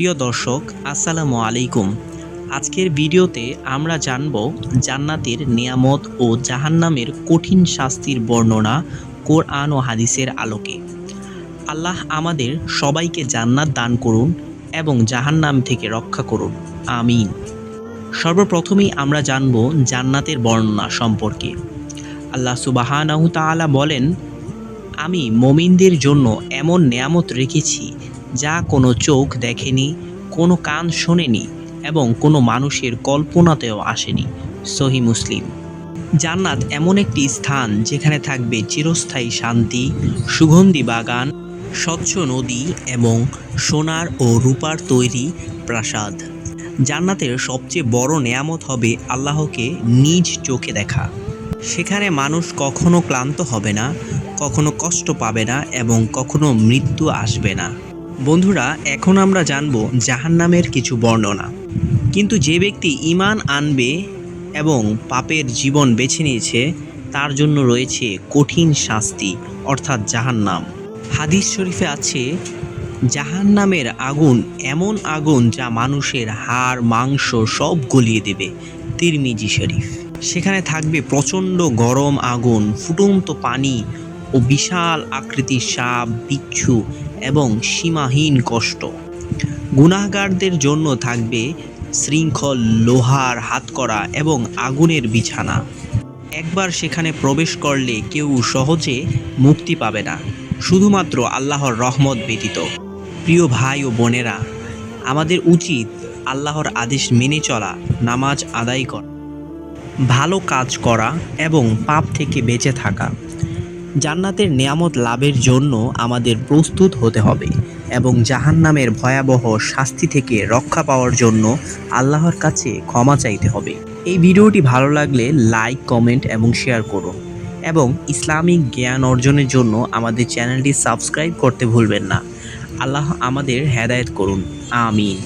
প্রিয় দর্শক, আসসালামু আলাইকুম। আজকের ভিডিওতে আমরা জানব জান্নাতের নিয়ামত ও জাহান্নামের কঠিন শাস্তির বর্ণনা কোরআন ও হাদিসের আলোকে। আল্লাহ আমাদের সবাইকে জান্নাত দান করুন এবং জাহান্নাম থেকে রক্ষা করুন। আমিন। সর্বপ্রথমেই আমরা জানব জান্নাতের বর্ণনা সম্পর্কে। আল্লাহ সুবাহানাহু তাআলা বলেন, আমি মমিনদের জন্য এমন নেয়ামত রেখেছি যা কোনো চোখ দেখেনি, কোনো কান শোনেনি এবং কোনো মানুষের কল্পনাতেও আসেনি। সহি মুসলিম। জান্নাত এমন একটি স্থান যেখানে থাকবে চিরস্থায়ী শান্তি, সুগন্ধি বাগান, স্বচ্ছ নদী এবং সোনার ও রূপার তৈরি প্রাসাদ। জান্নাতের সবচেয়ে বড় নেয়ামত হবে আল্লাহকে নিজ চোখে দেখা। সেখানে মানুষ কখনো ক্লান্ত হবে না, কখনো কষ্ট পাবে না এবং কখনো মৃত্যু আসবে না। বন্ধুরা, এখন আমরা জানব জাহান্নামের কিছু বর্ণনা। কিন্তু যে ব্যক্তি ইমান আনবে এবং পাপের জীবন বেছে নিয়েছে, তার জন্য রয়েছে কঠিন শাস্তি, অর্থাৎ জাহান্নাম। হাদিস শরীফে আছে, জাহান্নামের আগুন এমন আগুন যা মানুষের হাড়, মাংস সব গলিয়ে দেবে। তিরমিজি শরীফ। সেখানে থাকবে প্রচণ্ড গরম আগুন, ফুটন্ত পানি ও বিশাল আকৃতির সাপ, বিচ্ছু এবং সীমাহীন কষ্ট। গুনাহগারদের জন্য থাকবে শৃঙ্খল, লোহার হাতকড়া এবং আগুনের বিছানা। একবার সেখানে প্রবেশ করলে কেউ সহজে মুক্তি পাবে না, শুধুমাত্র আল্লাহর রহমত ব্যতীত। প্রিয় ভাই ও বোনেরা, আমাদের উচিত আল্লাহর আদেশ মেনে চলা, নামাজ আদায় করা, ভালো কাজ করা এবং পাপ থেকে বেঁচে থাকা। জান্নাতের নেয়ামত লাভের জন্য আমাদের প্রস্তুত হতে হবে এবং জাহান্নামের ভয়াবহ শাস্তি থেকে রক্ষা পাওয়ার জন্য আল্লাহর কাছে ক্ষমা চাইতে হবে। এই ভিডিওটি ভালো লাগলে লাইক, কমেন্ট এবং শেয়ার করুন এবং ইসলামিক জ্ঞান অর্জনের জন্য আমাদের চ্যানেলটি সাবস্ক্রাইব করতে ভুলবেন না। আল্লাহ আমাদের হেদায়েত করুন। আমিন।